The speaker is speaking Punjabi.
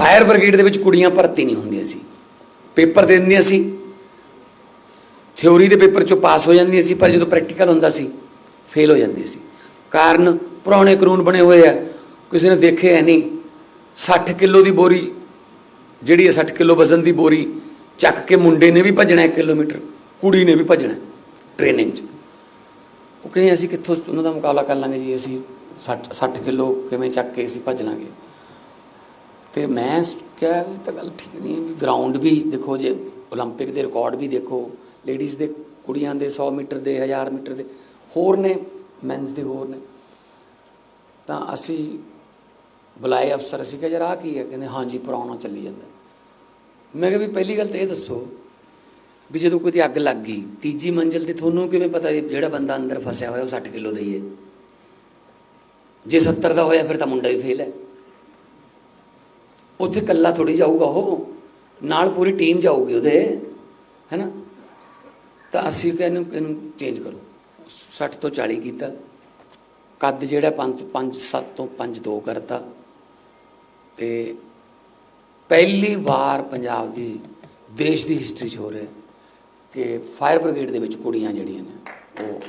ਫਾਇਰ ਬ੍ਰਿਗੇਡ ਦੇ ਵਿੱਚ ਕੁੜੀਆਂ ਭਰਤੀ ਨਹੀਂ ਹੁੰਦੀਆਂ ਸੀ। ਪੇਪਰ ਦੇ ਦਿੰਦੀਆਂ ਸੀ। ਥਿਉਰੀ ਦੇ ਪੇਪਰ ਚੋਂ ਪਾਸ ਹੋ ਜਾਂਦੀਆਂ ਸੀ, ਪਰ ਜਦੋਂ ਪ੍ਰੈਕਟੀਕਲ ਹੁੰਦਾ ਸੀ, ਫੇਲ ਹੋ ਜਾਂਦੀ ਸੀ। ਕਾਰਨ ਪੁਰਾਣੇ ਕਾਨੂੰਨ ਬਣੇ ਹੋਏ ਆ। ਕਿਸੇ ਨੇ ਦੇਖੇ ਹੈ ਨਹੀਂ। 60 ਕਿਲੋ ਦੀ ਬੋਰੀ, ਜਿਹੜੀ ਹੈ 60 ਕਿਲੋ ਵਜ਼ਨ ਦੀ ਬੋਰੀ, ਚੱਕ ਕੇ ਮੁੰਡੇ ਨੇ ਵੀ ਭੱਜਣਾ 1 ਕਿਲੋਮੀਟਰ, ਕੁੜੀ ਨੇ ਵੀ ਭੱਜਣਾ ਟ੍ਰੇਨਿੰਗ 'ਚ। ਉਹ ਕਹਿੰਦੇ, ਅਸੀਂ ਕਿੱਥੋਂ ਉਹਨਾਂ ਦਾ ਮੁਕਾਬਲਾ ਕਰ ਲਾਂਗੇ ਜੀ? ਅਸੀਂ 60 60 ਕਿਲੋ ਕਿਵੇਂ ਚੱਕ ਕੇ ਅਸੀਂ ਭੱਜ ਲਾਂਗੇ? ਤੇ ਮੈਂ ਕਿਹਾ ਵੀ ਤਾਂ ਗੱਲ ਠੀਕ ਨਹੀਂ ਹੈ ਵੀ ਗਰਾਊਂਡ ਵੀ ਦੇਖੋ ਜੇ 올림픽 ਦੇ ਰਿਕਾਰਡ ਵੀ ਦੇਖੋ ਲੇਡੀਜ਼ ਦੇ ਕੁੜੀਆਂ ਦੇ 100 ਮੀਟਰ ਦੇ 1000 ਮੀਟਰ ਦੇ ਹੋਰ ਨੇ ਮੈਨਸ ਦੇ ਹੋਰ ਨੇ ਤਾਂ ਅਸੀਂ ਬੁਲਾਏ ਅਫਸਰ ਅਸੀਂ ਕਿਹਾ ਯਾਰ ਆਹ ਕੀ ਹੈ ਕਹਿੰਦੇ ਹਾਂਜੀ ਪੁਰਾਣਾ ਚੱਲੀ ਜਾਂਦਾ ਮੈਂ ਕਿਹਾ ਵੀ ਪਹਿਲੀ ਗੱਲ ਤਾਂ ਇਹ ਦੱਸੋ ਵੀ ਜਦੋਂ ਕੋਈ ਦੀ ਅੱਗ ਲੱਗ ਗਈ ਤੀਜੀ ਮੰਜ਼ਲ ਤੇ ਤੁਹਾਨੂੰ ਕਿਵੇਂ ਪਤਾ ਵੀ ਜਿਹੜਾ ਬੰਦਾ ਅੰਦਰ ਫਸਿਆ ਹੋਇਆ ਉਹ 60 ਕਿਲੋ ਦਾ ਹੀ ਹੈ ਜੇ 70 ਦਾ ਹੋਇਆ ਫਿਰ ਤਾਂ ਮੁੰਡਾ ਵੀ ਫੇਲ ਹੈ ਉੱਥੇ ਕੱਲਾ ਥੋੜੀ ਜਾਊਗਾ ਉਹ, ਨਾਲ ਪੂਰੀ ਟੀਮ ਜਾਊਗੀ ਉਹਦੇ, ਹੈਨਾ? ਤਾਂ ਅਸੀਂ ਕਿ ਇਹਨੂੰ ਇਹਨੂੰ ਚੇਂਜ ਕਰੋ। 60 ਤੋਂ 40 ਕੀਤਾ। ਕੱਦ ਜਿਹੜਾ 5 5 7 ਤੋਂ 5 2 ਕਰਤਾ। ਤੇ ਪਹਿਲੀ ਵਾਰ ਪੰਜਾਬ ਦੀ, ਦੇਸ਼ ਦੀ ਹਿਸਟਰੀ 'ਚ ਹੋ ਰਿਹਾ ਕਿ ਫਾਇਰ ਬ੍ਰਿਗੇਡ ਦੇ ਵਿੱਚ ਕੁੜੀਆਂ ਜਿਹੜੀਆਂ ਨੇ, ਉਹ